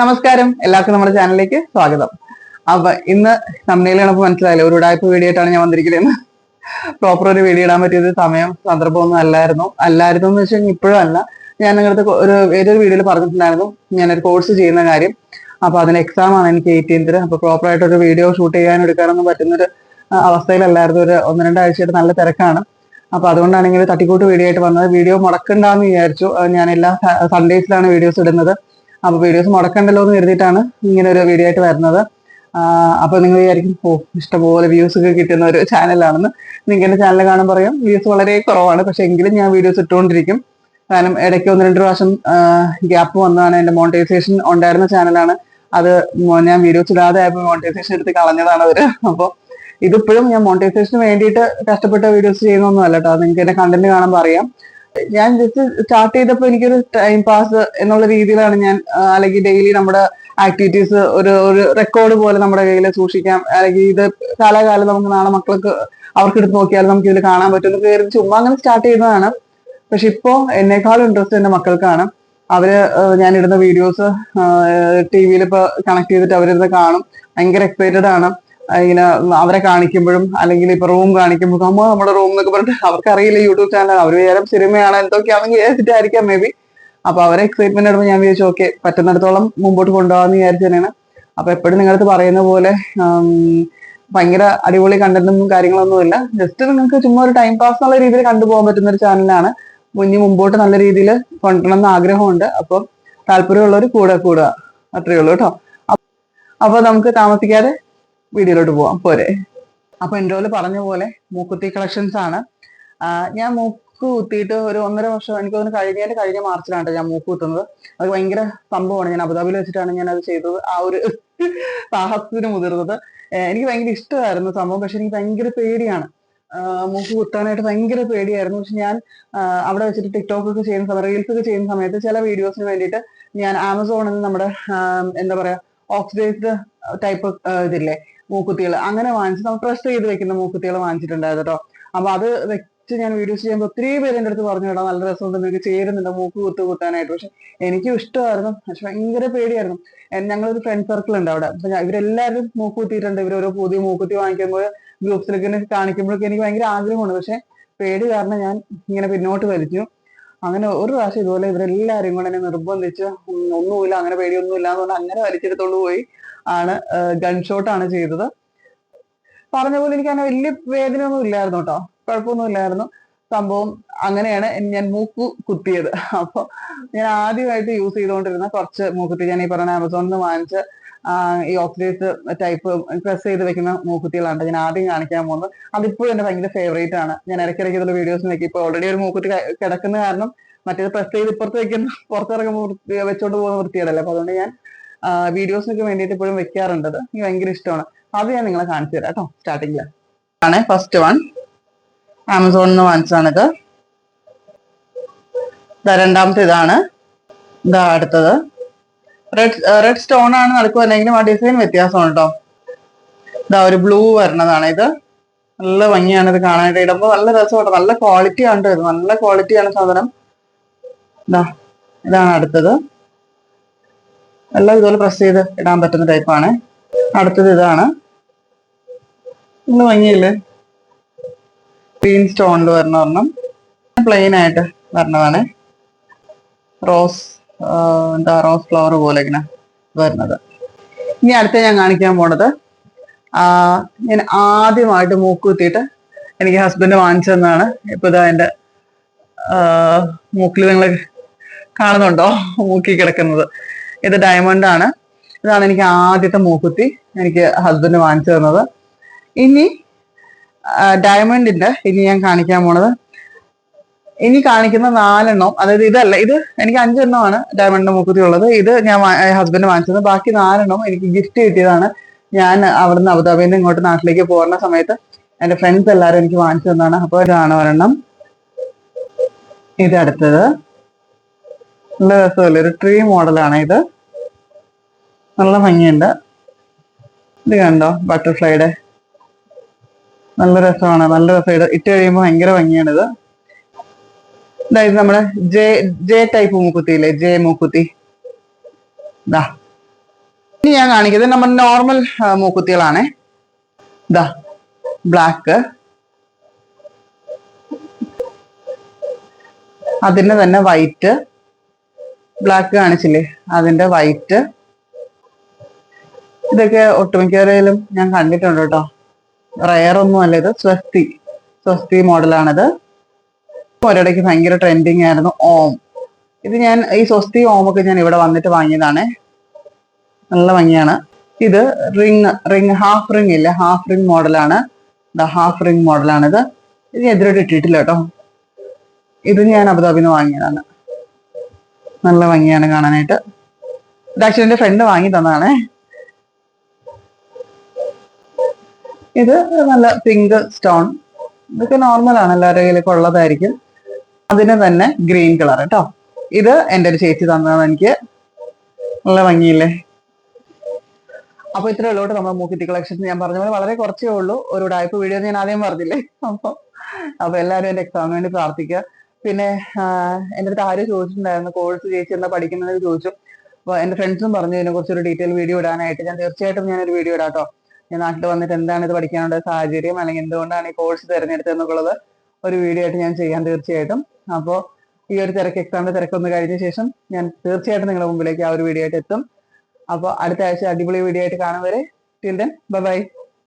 നമസ്കാരം. എല്ലാവർക്കും നമ്മുടെ ചാനലിലേക്ക് സ്വാഗതം. അപ്പൊ ഇന്ന് തമ്മിൽ നമുക്ക് മനസ്സിലായില്ല? ഒരു ഉടായ്പ വീഡിയോ ആയിട്ടാണ് ഞാൻ വന്നിരിക്കുന്നത്. പ്രോപ്പർ ഒരു വീഡിയോ ഇടാൻ പറ്റിയത് സമയം സന്ദർഭമൊന്നും അല്ലായിരുന്നു. അല്ലായിരുന്നു എന്ന് വെച്ചാൽ ഇപ്പോഴും അല്ല. ഞാൻ നിങ്ങളുടെ ഒരു ഏതൊരു വീഡിയോയിൽ പറഞ്ഞിട്ടുണ്ടായിരുന്നു. ഞാൻ ഒരു കോഴ്സ് ചെയ്യുന്ന കാര്യം. അപ്പൊ അതിന് എക്സാം ആണ് എനിക്ക് എയ്റ്റീൻത്തിന് അപ്പൊ പ്രോപ്പർ ആയിട്ട് ഒരു വീഡിയോ ഷൂട്ട് ചെയ്യാൻ എടുക്കാനൊന്നും പറ്റുന്നൊരു അവസ്ഥയിലല്ലായിരുന്നു. ഒരു ഒന്ന് രണ്ടാഴ്ചയായിട്ട് നല്ല തിരക്കാണ്. അപ്പൊ അതുകൊണ്ടാണ് ഇങ്ങനെ തട്ടിക്കൂട്ട് വീഡിയോ ആയിട്ട് വന്നത്. വീഡിയോ മുടക്കണ്ടെന്ന് വിചാരിച്ചു. ഞാൻ എല്ലാ സൺഡേസിലാണ് വീഡിയോസ് ഇടുന്നത്. അപ്പൊ വീഡിയോസ് മുടക്കണ്ടല്ലോ എന്ന് കരുതിയിട്ടാണ് ഇങ്ങനെ ഒരു വീഡിയോ ആയിട്ട് വരുന്നത്. അപ്പോൾ അപ്പൊ നിങ്ങൾ വിചാരിക്കും ഓ ഇഷ്ടംപോലെ വ്യൂസ് ഒക്കെ കിട്ടുന്ന ഒരു ചാനലാണെന്ന് നിങ്ങൾക്ക് ചാനൽ കാണാൻ പറയാം വ്യൂസ് വളരെ കുറവാണ്. പക്ഷെ എങ്കിലും ഞാൻ വീഡിയോസ് ഇട്ടുകൊണ്ടിരിക്കും. കാരണം ഇടയ്ക്ക് ഒന്ന് രണ്ട് പ്രാവശ്യം ഗ്യാപ്പ് വന്നതാണ്. എന്റെ മോണിറ്റൈസേഷൻ ഉണ്ടായിരുന്ന ചാനലാണ് അത് ഞാൻ വീഡിയോസ് ഇടാതെ ആയപ്പോൾ മോണിറ്റൈസേഷൻ എടുത്ത് കളഞ്ഞതാണ് അവർ. അപ്പോൾ ഇതിപ്പോഴും ഞാൻ മോണിറ്റൈസേഷന് വേണ്ടിയിട്ട് കഷ്ടപ്പെട്ട വീഡിയോസ് ചെയ്യുന്നൊന്നും അല്ല കേട്ടോ നിങ്ങൾക്ക് എന്റെ കണ്ടന്റ് കാണുമ്പോൾ അറിയാം. ഞാൻ ജസ്റ്റ് സ്റ്റാർട്ട് ചെയ്തപ്പോൾ എനിക്കൊരു ടൈം പാസ് എന്നുള്ള രീതിയിലാണ് ഞാൻ അല്ലെങ്കിൽ ഡെയിലി നമ്മുടെ ആക്ടിവിറ്റീസ് ഒരു ഒരു റെക്കോർഡ് പോലെ നമ്മുടെ കയ്യിൽ സൂക്ഷിക്കാം. അല്ലെങ്കിൽ ഇത് കാലാകാലം നമുക്ക് നാളെ മക്കൾക്ക് അവർക്ക് എടുത്ത് നോക്കിയാലും നമുക്ക് ഇതിൽ കാണാൻ പറ്റും കയറി ചുമ്മാ അങ്ങനെ സ്റ്റാർട്ട് ചെയ്തതാണ്. പക്ഷെ ഇപ്പോ എന്നെക്കാളും ഇൻട്രസ്റ്റ് എന്റെ മക്കൾക്കാണ്. അവർ ഞാൻ ഇടുന്ന വീഡിയോസ് ടി വിയിൽ ഇപ്പൊ കണക്ട് ചെയ്തിട്ട് അവരിരുന്ന് കാണും. ഭയങ്കര എക്സൈറ്റഡ് ആണ്. ഇങ്ങനെ അവരെ കാണിക്കുമ്പോഴും അല്ലെങ്കിൽ ഇപ്പൊ റൂം കാണിക്കുമ്പോഴും അമ്മ നമ്മുടെ റൂം എന്നൊക്കെ പറഞ്ഞിട്ട് അവർക്ക് അറിയില്ല യൂട്യൂബ് ചാനൽ അവർ വിചാരം സിനിമയാണ് എന്തൊക്കെയാണെന്ന് വിചാരിച്ചിട്ടായിരിക്കാം മേ ബി അപ്പൊ അവരെ എക്സൈറ്റ്മെന്റ് എടുക്കുമ്പോൾ ഞാൻ വിചാരിച്ചു ഓക്കെ പറ്റുന്നിടത്തോളം മുമ്പോട്ട് കൊണ്ടുപോകാന്ന് വിചാരിച്ചു തന്നെയാണ്. അപ്പൊ എപ്പോഴും നിങ്ങളടുത്ത് പറയുന്ന പോലെ ഭയങ്കര അടിപൊളി കണ്ടന്റും കാര്യങ്ങളൊന്നും ഇല്ല. ജസ്റ്റ് നിങ്ങൾക്ക് ചുമ്മാ ഒരു ടൈം പാസ് എന്നുള്ള രീതിയിൽ കണ്ടുപോകാൻ പറ്റുന്ന ഒരു ചാനലാണ് മുന്നി മുമ്പോട്ട് നല്ല രീതിയിൽ കൊണ്ടണം എന്ന് ആഗ്രഹമുണ്ട്. അപ്പം താല്പര്യമുള്ളവർ കൂടെ കൂടുക. അത്രയേ ഉള്ളൂ കേട്ടോ. അപ്പൊ നമുക്ക് താമസിക്കാതെ വീഡിയോയിലോട്ട് പോവാം. പോരെ. അപ്പൊ എന്റെ പറഞ്ഞ പോലെ മൂക്കുത്തി കളക്ഷൻസ് ആണ്. ഞാൻ മൂക്ക് കുത്തിയിട്ട് ഒരു ഒന്നര വർഷം എനിക്ക് തോന്നുന്നു കഴിഞ്ഞതിന്റെ കഴിഞ്ഞ മാർച്ചിലാണ് ഞാൻ മൂക്ക് കുത്തുന്നത്. അത് ഭയങ്കര സംഭവമാണ്. ഞാൻ അബുദാബിയിൽ വെച്ചിട്ടാണ് ഞാൻ അത് ചെയ്തത്. ആ ഒരു സാഹസത്തിന് മുതിർന്നത്. എനിക്ക് ഭയങ്കര ഇഷ്ടമായിരുന്നു സംഭവം. പക്ഷെ എനിക്ക് ഭയങ്കര പേടിയാണ്. മൂക്ക് കുത്താനായിട്ട് ഭയങ്കര പേടിയായിരുന്നു. പക്ഷെ ഞാൻ അവിടെ വെച്ചിട്ട് ടിക്ടോക്ക് ഒക്കെ ചെയ്യുന്ന സമയത്ത് റീൽസ് ഒക്കെ ചെയ്യുന്ന സമയത്ത് ചില വീഡിയോസിന് വേണ്ടിയിട്ട് ഞാൻ ആമസോണിൽ നിന്ന് നമ്മുടെ എന്താ പറയാ ഓക്സിഡൈസ്ഡ് ടൈപ്പ് ഇതില്ലേ മൂക്കുത്തികൾ അങ്ങനെ വാങ്ങിച്ച് നമ്മൾ ട്രസ്റ്റ് ചെയ്ത് വെക്കുന്ന മൂക്കുത്തികൾ വാങ്ങിച്ചിട്ടുണ്ടായിരുന്നു കേട്ടോ അപ്പൊ അത് വെച്ച് ഞാൻ വീഡിയോസ് ചെയ്യുമ്പോൾ ഒത്തിരി പേര് എന്റെ അടുത്ത് പറഞ്ഞു കേട്ടോ നല്ല രസമുണ്ട് നിനക്ക് ചേരുന്നുണ്ട് മൂക്ക് കുത്ത് കുത്താനായിട്ട്. പക്ഷെ എനിക്കും ഇഷ്ടമായിരുന്നു. പക്ഷെ ഭയങ്കര പേടിയായിരുന്നു. ഞങ്ങളൊരു ഫ്രണ്ട് സർക്കിൾ ഉണ്ട് അവിടെ. അപ്പൊ ഇവരെല്ലാവരും മൂക്ക് കുത്തിയിട്ടുണ്ട്. ഇവർ ഓരോ പുതിയ മൂക്കുത്തി വാങ്ങിക്കുമ്പോൾ ഗ്രൂപ്പ്സിലൊക്കെ കാണിക്കുമ്പോഴൊക്കെ എനിക്ക് ഭയങ്കര ആഗ്രഹമാണ് പക്ഷെ പേടി കാരണം ഞാൻ ഇങ്ങനെ പിന്നോട്ട് വലിച്ചു അങ്ങനെ ഒരു പ്രാവശ്യം ഇതുപോലെ ഇവരെല്ലാവരും കൂടെ എന്നെ നിർബന്ധിച്ച് ഒന്നുമില്ല അങ്ങനെ പേടിയൊന്നുമില്ല എന്ന് പറഞ്ഞാൽ അങ്ങനെ വലിച്ചെടുത്തോണ്ട് പോയി ആണ് ഗൺ ഷോട്ട് ആണ് ചെയ്തത്. പറഞ്ഞ പോലെ എനിക്ക് അങ്ങനെ വലിയ വേദനയൊന്നും ഇല്ലായിരുന്നു കേട്ടോ. കുഴപ്പമൊന്നും ഇല്ലായിരുന്നു. സംഭവം അങ്ങനെയാണ് ഞാൻ മൂക്ക് കുത്തിയത്. അപ്പൊ ഞാൻ ആദ്യമായിട്ട് യൂസ് ചെയ്തുകൊണ്ടിരുന്ന കുറച്ച് മൂക്കുത്തി. ഞാൻ ഈ പറഞ്ഞ ആമസോണിൽ നിന്ന് വാങ്ങിച്ച ഈ ഓക്സിഡൈസ് ടൈപ്പ് പ്രസ് ചെയ്ത് വെക്കുന്ന മൂക്കുത്തികളാണ്. ഞാൻ ആദ്യം കാണിക്കാൻ പോകുന്നത്. അതിപ്പോഴും എന്റെ ഭയങ്കര ഫേവറേറ്റ് ആണ്. ഞാൻ ഇടയ്ക്കിടയ്ക്ക് ഇതിലുള്ള വീഡിയോസ് നോക്കി ഇപ്പൊ ഓൾറെഡി ഒരു മൂക്കുത്തി കിടക്കുന്ന കാരണം മറ്റേത് പ്രസ് ചെയ്ത് ഇപ്പുറത്ത് വെക്കുന്ന പുറത്തിറങ്ങുമ്പോൾ വെച്ചോണ്ട് പോകുന്ന വൃത്തിയേടല്ലേ അപ്പൊ അതുകൊണ്ട് ഞാൻ വീഡിയോസിനൊക്കെ വേണ്ടിയിട്ട് ഇപ്പോഴും വെക്കാറുണ്ട്. എനിക്ക് ഭയങ്കര ഇഷ്ടമാണ്. അത് ഞാൻ നിങ്ങളെ കാണിച്ചു തരാം കേട്ടോ സ്റ്റാർട്ടിങ്ങിൽ ആണ് ഫസ്റ്റ് വൺ ആമസോണിൽ നിന്ന് വാങ്ങിച്ചതാണിത്. രണ്ടാമത്തെ ഇതാണ്. ഇതാ അടുത്തത്. റെഡ് റെഡ് സ്റ്റോൺ ആണ് നടക്കുവല്ലെങ്കിലും ആ ഡിസൈൻ വ്യത്യാസമാണ് കേട്ടോ ഇതാ ഒരു ബ്ലൂ വരണതാണ് ഇത്. നല്ല ഭംഗിയാണ് ഇത് കാണാനായിട്ട്. ഇടുമ്പോൾ നല്ല രസമാണ് നല്ല ക്വാളിറ്റി ആണ് ഇത്. നല്ല ക്വാളിറ്റിയാണ് സാധനം. ഇതാ ഇതാണ് അടുത്തത്. എല്ലാം ഇതുപോലെ പ്രസ് ചെയ്ത് ഇടാൻ പറ്റുന്ന ടൈപ്പാണ് അടുത്തത് ഇതാണ്. നല്ല ഭംഗിയില്ലേ? ഗ്രീൻ സ്റ്റോണിൽ വരണ ഒരെണ്ണം. പ്ലെയിൻ ആയിട്ട് വരണതാണ്. റോസ് എന്താ റോസ് ഫ്ലവർ പോലെ ഇങ്ങനെ വരുന്നത്. ഇനി അടുത്ത ഞാൻ കാണിക്കാൻ പോണത് ഞാൻ ആദ്യമായിട്ട് മൂക്ക് കുത്തിയിട്ട് എനിക്ക് ഹസ്ബൻഡ് വാങ്ങിച്ചതെന്നാണ് ഇപ്പൊ ഇതാ എന്റെ മൂക്കിൽ നിങ്ങൾ കാണുന്നുണ്ടോ? മൂക്കി കിടക്കുന്നത്. ഇത് ഡയമണ്ട് ആണ്. ഇതാണ് എനിക്ക് ആദ്യത്തെ മൂക്കുത്തി എനിക്ക് ഹസ്ബൻഡ് വാങ്ങിച്ചു തന്നത്. ഇനി ഡയമണ്ടിന്റെ ഇനി ഞാൻ കാണിക്കാൻ പോണത് ഇനി കാണിക്കുന്ന നാലെണ്ണം അതായത് ഇതല്ല ഇത് എനിക്ക് അഞ്ചെണ്ണമാണ് ഡയമണ്ട് മൂക്കുത്തി ഉള്ളത് ഇത് ഞാൻ ഹസ്ബൻഡ് വാങ്ങിച്ചത്. ബാക്കി നാലെണ്ണം എനിക്ക് ഗിഫ്റ്റ് കിട്ടിയതാണ്. ഞാൻ അവിടുന്ന് അബുദാബിയിൽ ഇങ്ങോട്ട് നാട്ടിലേക്ക് പോകുന്ന സമയത്ത് എന്റെ ഫ്രണ്ട്സ് എല്ലാവരും എനിക്ക് വാങ്ങിച്ചു തന്നാണ്. അപ്പോൾ ഇതാണ് ഒരെണ്ണം. ഇത് അടുത്തത്. നല്ല രസമല്ലേ? ഒരു ട്രീ മോഡലാണ് ഇത്. നല്ല ഭംഗിയുണ്ട്. ഇത് കണ്ടോ? ബട്ടർഫ്ലൈയുടെ നല്ല രസമാണ്. നല്ല രസം ഇട്ട് കഴിയുമ്പോൾ ഭയങ്കര ഭംഗിയാണ് ഇത് ഇതായത് നമ്മുടെ ജെ ജെ ടൈപ്പ് മൂക്കുത്തി ഇല്ലേ ജെ മൂക്കുത്തി. ദാ. ഇനി ഞാൻ കാണിക്കുന്നത് നമ്മൾ നോർമൽ മൂക്കുത്തികളാണേ. ദാ. ബ്ലാക്ക് അതിന്റെ തന്നെ വൈറ്റ് ബ്ലാക്ക് കാണിച്ചില്ലേ? അതിന്റെ വൈറ്റ് ഇതൊക്കെ ഒട്ടുമിക്കവരയിലും ഞാൻ കണ്ടിട്ടുണ്ട് കേട്ടോ. റയർ അല്ല ഇത്. സ്വസ്തി സ്വസ്തി മോഡലാണിത് ഒരിടയ്ക്ക് ഭയങ്കര ട്രെൻഡിങ് ആയിരുന്നു ഓം. ഇത് ഞാൻ ഈ സ്വസ്തി ഓം ഒക്കെ ഞാൻ ഇവിടെ വന്നിട്ട് വാങ്ങിയതാണ്. നല്ല ഭംഗിയാണ്. ഇത് റിങ് റിങ് ഹാഫ് റിങ് ഇല്ല? ഹാഫ് റിങ് മോഡലാണ്. ഹാഫ് റിങ് മോഡലാണിത്. ഇത് എതിരോട്ട് ഇട്ടിട്ടില്ല കേട്ടോ. ഇത് ഞാൻ അബുദാബിന്ന് വാങ്ങിയതാണ്. നല്ല ഭംഗിയാണ് കാണാനായിട്ട്. ഇത് ആക്ച്വലി എന്റെ ഫ്രണ്ട് വാങ്ങി തന്നതാണേ. ഇത് നല്ല പിങ്ക് സ്റ്റോൺ ഇതൊക്കെ നോർമലാണ് എല്ലാവരുടെ കയ്യിലൊക്കെ ഉള്ളതായിരിക്കും. അതിന് തന്നെ ഗ്രീൻ കളർ കേട്ടോ ഇത് എന്റെ ഒരു ചേച്ചി തന്നതാണ് എനിക്ക്. നല്ല ഭംഗിയില്ലേ? അപ്പൊ ഇത്ര ഉള്ളോട്ട് നമ്മുടെ മൂക്കിറ്റി കളക്ഷൻ ഞാൻ പറഞ്ഞ പോലെ വളരെ കുറച്ചേ ഉള്ളൂ. ഒരു ഉടായ്പ വീഡിയോ ഞാൻ ആദ്യം പറഞ്ഞില്ലേ? അപ്പൊ അപ്പൊ എല്ലാവരും എന്റെ എക്സാമിന് വേണ്ടി പ്രാർത്ഥിക്കുക. പിന്നെ എന്റെ അടുത്ത് ആരും ചോദിച്ചിട്ടുണ്ടായിരുന്നു? കോഴ്സ് ചേച്ചി എന്താ പഠിക്കുന്നത് ചോദിച്ചു. അപ്പൊ എന്റെ ഫ്രണ്ട്സും പറഞ്ഞു ഇതിനെ കുറിച്ച് ഒരു ഡീറ്റെയിൽ വീഡിയോ ഇടാനായിട്ട്. ഞാൻ തീർച്ചയായിട്ടും ഞാനൊരു വീഡിയോ ഇടാട്ടോ ഞാൻ നാട്ടിൽ വന്നിട്ട് എന്താണ് ഇത് പഠിക്കാനുള്ള സാഹചര്യം? അല്ലെങ്കിൽ എന്തുകൊണ്ടാണ് ഈ കോഴ്സ് തിരഞ്ഞെടുത്തതെന്നുള്ളത് ഒരു വീഡിയോ ആയിട്ട് ഞാൻ ചെയ്യാൻ തീർച്ചയായിട്ടും. അപ്പോൾ ഈ ഒരു തിരക്ക് എക്സാമിന്റെ തിരക്കൊന്ന് കഴിഞ്ഞ ശേഷം ഞാൻ തീർച്ചയായിട്ടും നിങ്ങളുടെ മുമ്പിലേക്ക് ആ ഒരു വീഡിയോ ആയിട്ട് എത്തും. അപ്പോൾ അടുത്ത ആഴ്ച അടിപൊളി വീഡിയോ ആയിട്ട് കാണാൻ വരെ. Till then bye